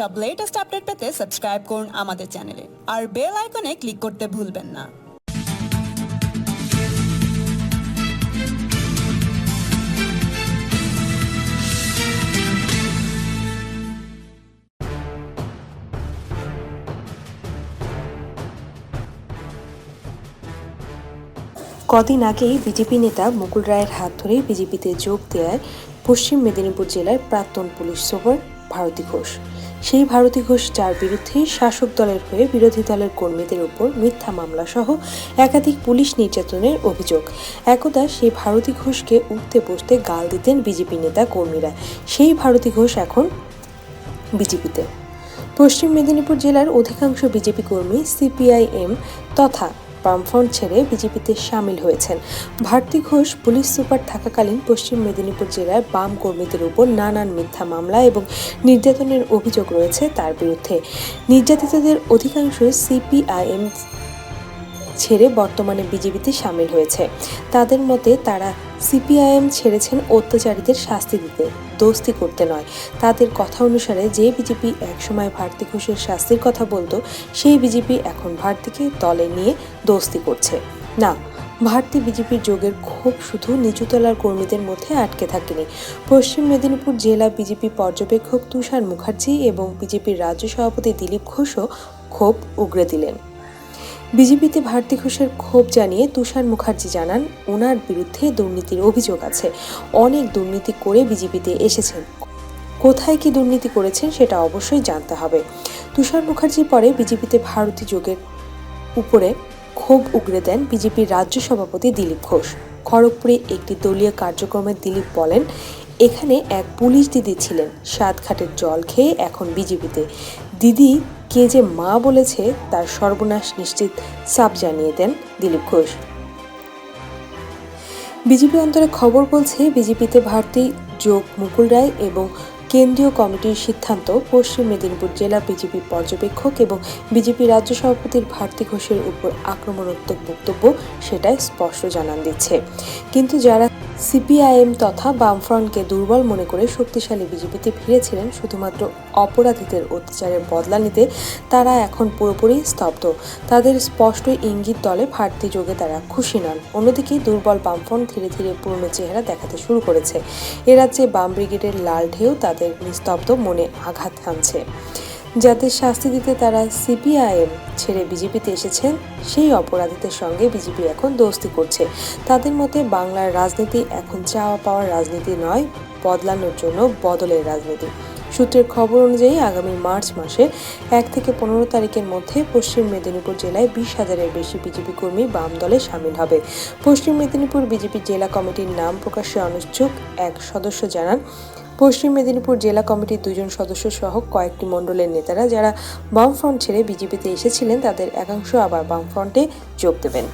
সব latest update পেতে subscribe করুন আমাদের চ্যানেলে আর বেল আইকনে ক্লিক করতে ভুলবেন না। কদিন আগেই বিজেপি নেতা মুকুল রায়ের হাত ধরে বিজেপিতে যোগ দেয় পশ্চিম মেদিনীপুর জেলার প্রাক্তন পুলিশ সুপার ভারতী ঘোষ। সেই ভারতী ঘোষ যার বিরুদ্ধে শাসক দলের হয়ে বিরোধী দলের কর্মীদের উপর মিথ্যা মামলা সহ একাধিক পুলিশ নির্যাতনের অভিযোগ। একদা সেই ভারতী ঘোষকে উঠতে বসতে গাল দিতেন বিজেপি নেতা কর্মীরা। সেই ভারতী ঘোষ এখন বিজেপিতে। পশ্চিম মেদিনীপুর জেলার অধিকাংশ বিজেপি কর্মী, সিপিআইএম তথা বামফ্রন্ট ছেড়ে বিজেপিতে সামিল হয়েছেন। ভারতী ঘোষ পুলিশ সুপার থাকাকালীন পশ্চিম মেদিনীপুর জেলায় বাম কর্মীদের উপর নানান মিথ্যা মামলা এবং নির্যাতনের অভিযোগ রয়েছে তার বিরুদ্ধে। নির্যাতিতদের অধিকাংশ সিপিআইএম ছেড়ে বর্তমানে বিজেপিতে সামিল হয়েছে। তাদের মতে তারা সিপিআইএম ছেড়েছেন অত্যাচারীদের শাস্তি দিতে, দোস্তি করতে নয়। তাদের কথা অনুসারে যে বিজেপি একসময় ভারতী ঘোষের শাস্তির কথা বলতো, সেই বিজেপি এখন ভারতীকে দলে নিয়ে দোস্তি করছে। না, ভারতী বিজেপির যোগের ক্ষোভ শুধু নিচুতলার কর্মীদের মধ্যে আটকে থাকেনি। পশ্চিম মেদিনীপুর জেলা বিজেপি পর্যবেক্ষক তুষার মুখার্জি এবং বিজেপির রাজ্য সভাপতি দিলীপ ঘোষও ক্ষোভ উগরে দিলেন। বিজেপিতে ভারতী ঘোষের ক্ষোভ জানিয়ে তুষার মুখার্জি জানান ওনার বিরুদ্ধে দুর্নীতির অভিযোগ আছে। অনেক দুর্নীতি করে বিজেপিতে এসেছেন। কোথায় কি দুর্নীতি করেছেন সেটা অবশ্যই জানতে হবে। তুষার মুখার্জি পরে বিজেপিতে ভারতী যোগের উপরে ক্ষোভ উগরে দেন বিজেপির রাজ্য সভাপতি দিলীপ ঘোষ। খড়গপুরে একটি দলীয় কার্যক্রমে দিলীপ বলেন, এখানে এক পুলিশ দিদি ছিলেন। সাতঘাটের জল খেয়ে এখন বিজেপিতে। দিদি কে যে মা বলেছে তার সর্বনাশ নিশ্চিত সাপ জানিয়ে দেন দিলীপ ঘোষ। বিজেপি অন্তরে খবর বলছে, বিজেপিতে ভারতী যোগ মুকুল রায় এবং কেন্দ্রীয় কমিটির সিদ্ধান্ত পশ্চিম মেদিনীপুর জেলা বিজেপি পর্যবেক্ষক এবং বিজেপি রাজ্য সভাপতির ভারতী ঘোষের উপর আক্রমণাত্মক বক্তব্য সেটাই স্পষ্ট জানান দিচ্ছে। কিন্তু যারা সিপিআইএম তথা বামফ্রন্টকে দুর্বল মনে করে শক্তিশালী বিজেপিতে ফিরেছিলেন শুধুমাত্র অপরাধীদের অত্যাচারের বদলা নিতে, তারা এখন পুরোপুরি স্তব্ধ। তাদের স্পষ্ট ইঙ্গিত দলে ভারতী যোগে তারা খুশি নন। অন্যদিকে দুর্বল বামফ্রন্ট ধীরে ধীরে পুরনো চেহারা দেখাতে শুরু করেছে। এ রাজ্যে বাম ব্রিগেডের লাল ঢেউ তাদের নিস্তব্ধ মনে আঘাত হানছে। যাদের শাস্তি দিতে তারা সিপিআইএম ছেড়ে বিজেপিতে এসেছেন, সেই অপরাধীদের সঙ্গে বিজেপি এখন দোস্তি করছে। তাদের মতে, বাংলার রাজনীতি এখন চাওয়া পাওয়ার রাজনীতি নয়, বদলানোর জন্য বদলের রাজনীতি। সূত্রের খবর অনুযায়ী, আগামী মার্চ মাসে এক থেকে পনেরো তারিখের মধ্যে পশ্চিম মেদিনীপুর জেলায় বিশ হাজারের বেশি বিজেপি কর্মী বাম দলে সামিল হবে। পশ্চিম মেদিনীপুর বিজেপি জেলা কমিটির নাম প্রকাশে অনিচ্ছুক, এক সদস্য জানান পশ্চিম মেদিনীপুর জেলা কমিটির দুজন সদস্য সহ কয়েকটি মণ্ডলের নেতারা, যারা বামফ্রন্ট ছেড়ে বিজেপিতে এসেছিলেন, তাদের একাংশ আবার বামফ্রন্টে যোগ দেবেন।